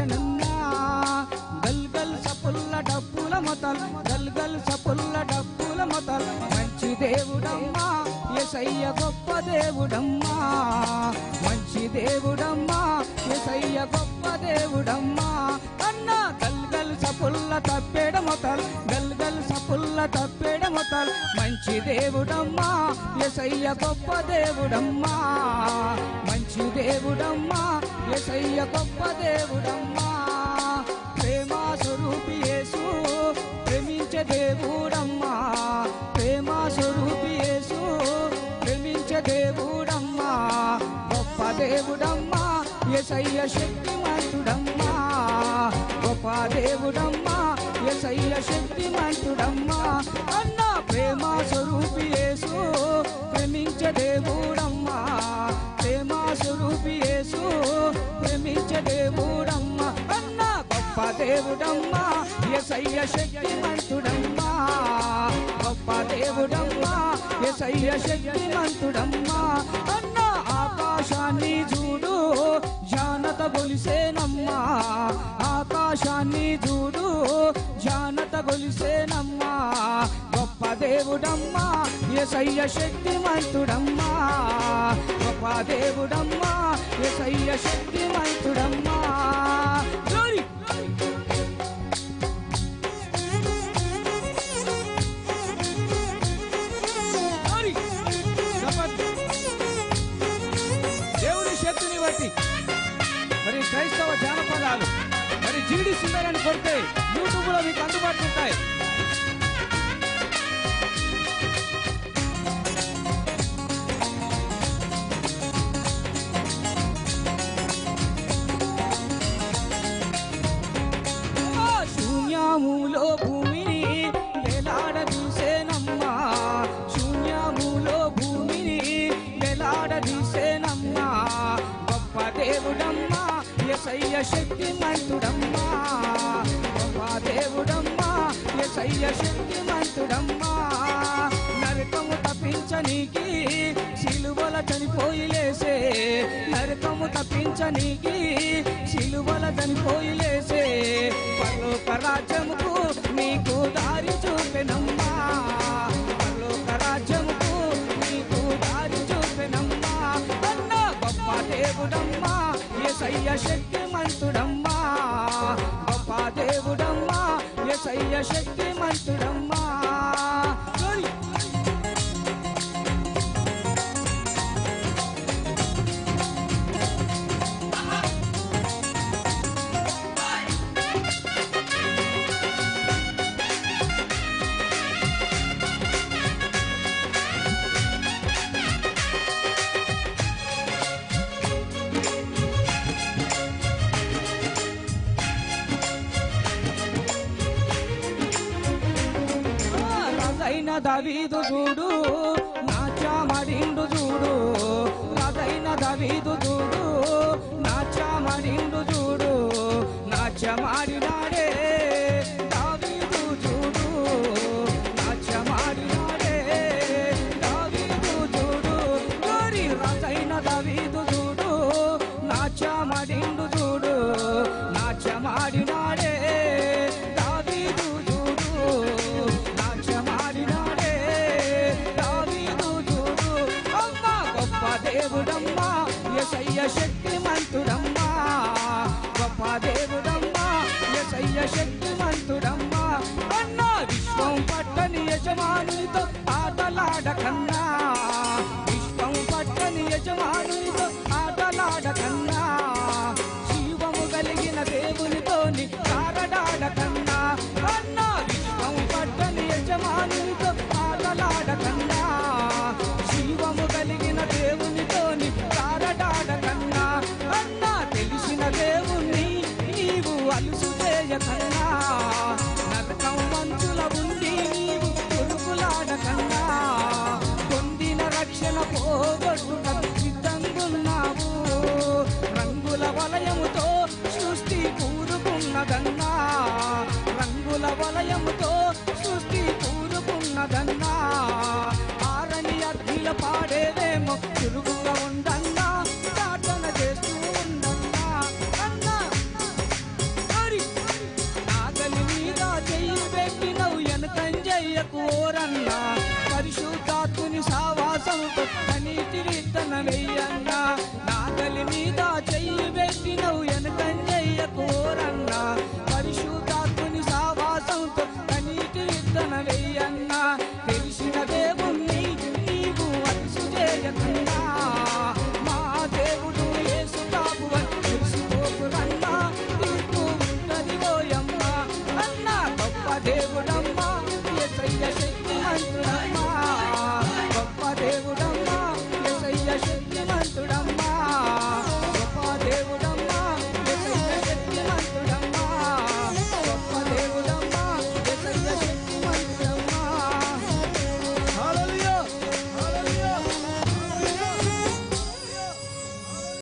మారెనన్నా గల్ గల్ సపుల్ల డప్పుల మొతల్ గల్ గల్ సపుల్ల డప్పుల మొతల్. మంచి దేవుడమ్మా. ఎసయ్య గొప్ప దేవుడమ్మా మంచి దేవుడమ్మా ఎసయ్య గొప్ప దేవుడమ్మా. అన్నా గల్గల్ సపుల్ల తప్పేడ మొతల్ గల్ సపుల్ల తప్పేడ మొతల్ మంచి దేవుడమ్మా ఎసయ్య గొప్ప దేవుడమ్మా. మంచి దేవుడమ్మా ఎసయ్య గొప్ప దేవుడమ్మా. ఎసయ్య శక్తిమంతుడమ్మా. గొప్ప దేవుడమ్మా ఎసయ్య శక్తిమంతుడమ్మా. అన్న ప్రేమ స్వరూపి యేసు ప్రేమించ దేవుడమ్మా. ప్రేమ స్వరూపి యేసు ప్రేమించ దేవుడమ్మా. అన్న గొప్ప దేవుడమ్మా ఎసయ్య శక్తిమంతుడమ్మా. గొప్ప అయ్య శక్తిమంతుడమ్మా. అన్న ఆకాశాన్ని చూడు జానత గొలిసేనమ్మా. ఆకాశాన్ని చూడు జానత గొలిసేనమ్మా. గొప్ప దేవుడమ్మా ఎసయ్య శక్తిమంతుడమ్మా. గొప్ప దేవుడమ్మా ఎసయ్య శక్తిమంతుడమ్మా. జీడి సుందరని కొడితే యూట్యూబ్లో మీకు అందుబాటులో ఉంటాయి. దేవుడమ్మా ఎసయ్య శక్తిమంతుడమ్మా గొప్ప దేవుడమ్మా ఎసయ్య శక్తిమంతుడమ్మా నరకము తప్పించనీకి సిలువల చనిపోయి లేసే. నరకము తప్పించనీకి సిలువల చనిపోయి లేసే. పరలోక రాజ్యముకు నీకు దారి చూపెనమ్మా. ఎసయ్య శక్తిమంతుడమ్మా గొప్ప దేవుడమ్మా ఎసయ్య శక్తిమంతుడమ్మా Glory! రాజైన దవీదు చూడు నాట్యమడిండు చూడు. రాజైన దవీదు చూడు నాట్యమడిండు చూడు. నాట్యమాడినాడే దావీదు చూడు. నాట్యమాడినాడే దావీదు చూడు. గోరి రాజైన దావీదు చూడు నాట్యమడిండు చూడు. గొప్ప దేవుడమ్మా ఎసయ్య శక్తి గొప్ప దేవుడమ్మా ఎసయ్య శక్తి మంతుడమ్మా విశ్వం పట్టని యజమానితో ఆటలాడకన్నా. పోగొట్టుటకు సిద్ధంగున్నావు రంగుల వలయముతో సృష్టి కూరుకున్నదన్నా రంగుల వలయముతో సృష్టి కూరుకున్నదన్నా ఆరని అగ్నిల పాడేదేమో. చురుగుగా ఉందన్నా